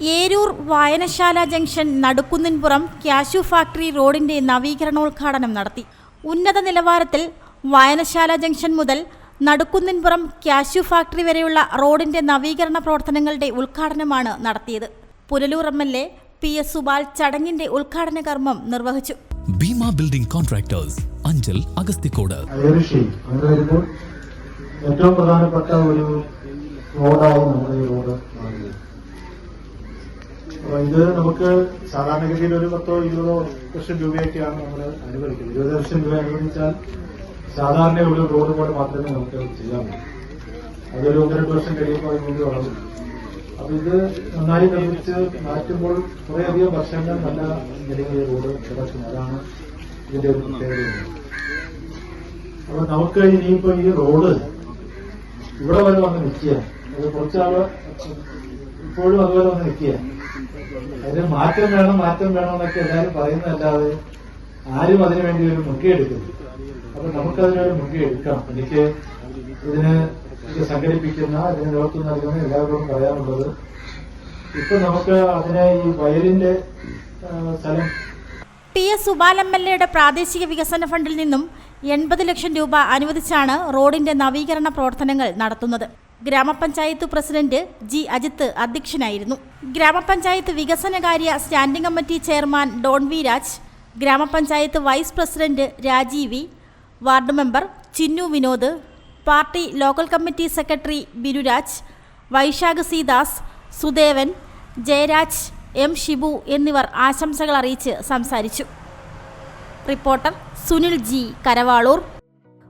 ഏരൂർ വായനശാല junction നടുക്കുന്നിൻപുറം cashew factory റോഡിന്റെ നവീകരണോദ്ഘാടനം നടത്തി. ഉന്നത നിലവാരത്തിൽ വായനശാല ജംഗ്ഷൻ മുതൽ നടുക്കുന്നിൻപുറം കാഷ്യു ഫാക്ടറി വരെയുള്ള റോഡിന്റെ നവീകരണ പ്രവർത്തനങ്ങളുടെ ഉദ്ഘാടനമാണ് നടത്തിയത്. Punalur M L A P S Subal ചടങ്ങിന്റെ ഉദ്ഘാടന കർമ്മം നിർവഹിച്ചു. ഭീമ ബിൽഡിംഗ് കോൺട്രാക്ടേഴ്സ് അഞ്ചൽ അഗസ്തിക്കോട് ഏറ്റവും പ്രധാനപ്പെട്ട ഒരു റോഡായി നമ്മുടെ ഈ റോഡ്. അപ്പൊ ഇത് നമുക്ക് സാധാരണഗതിയിൽ ഒരു പത്തോ ഇരുപതോ ലക്ഷം രൂപയൊക്കെയാണ് നമ്മൾ അനുവദിക്കുന്നത് ഇരുപത് ലക്ഷം രൂപ അനുവദിച്ചാൽ സാധാരണ ഒരു റോഡ് പോലെ മാത്രമേ നമുക്ക് ചെയ്യാൻ അതൊരു ഒന്നര വർഷം കഴിയുമ്പോൾ അതിനുള്ളിൽ വളർന്നു അപ്പൊ ഇത് നന്നായി നിർമ്മിച്ച് മാറ്റുമ്പോൾ കുറേയധികം വർഷങ്ങൾ നല്ല നിലയിൽ റോഡ് കിടക്കും അതാണ് ഇതിന്റെ ഒരു പ്രത്യേകത. അപ്പൊ നമുക്ക് ഇനിയിപ്പോ ഈ റോഡ് ഇവിടെ വരെ വന്ന് നിൽക്കുക അത് കുറച്ചാൾ ഇപ്പോഴും അതുപോലെ ഒന്ന് നിൽക്കുക. അതിന് മാറ്റം വേണം മാറ്റം വേണം എന്നൊക്കെ എല്ലാവരും പറയുന്നതല്ലാതെ ആരും അതിനു വേണ്ടി ഒരു മുൻകൈ എടുക്കുന്നു അപ്പൊ നമുക്കതിനൊരു മുൻകൈ എടുക്കാം എനിക്ക് ഇതിന് ഇത് സംഘടിപ്പിക്കുന്ന ഇതിന് നേതൃത്വം നൽകുന്ന എല്ലാവരോടും പറയാനുള്ളത് ഇപ്പൊ നമുക്ക് അതിനെ ഈ വയലിന്റെ സ്ഥലം P S Subal M L എയുടെ പ്രാദേശിക വികസന ഫണ്ടിൽ നിന്നും എൺപത് ലക്ഷം രൂപ അനുവദിച്ചാണ് റോഡിന്റെ നവീകരണ പ്രവർത്തനങ്ങൾ നടത്തുന്നത്. ഗ്രാമപഞ്ചായത്ത് പ്രസിഡന്റ് ജി അജിത്ത് അധ്യക്ഷനായിരുന്നു. ഗ്രാമപഞ്ചായത്ത് വികസനകാര്യ standing committee chairman Don V Raj ഗ്രാമപഞ്ചായത്ത് vice president Rajeevi ward member Chinnu Vinod party local committee secretary Biruraj Vaishakh Sidas Sudevan Jayaraj M Shibu എന്നിവർ ആശംസകൾ അറിയിച്ച് സംസാരിച്ചു. Reporter Sunil G Karavaloor.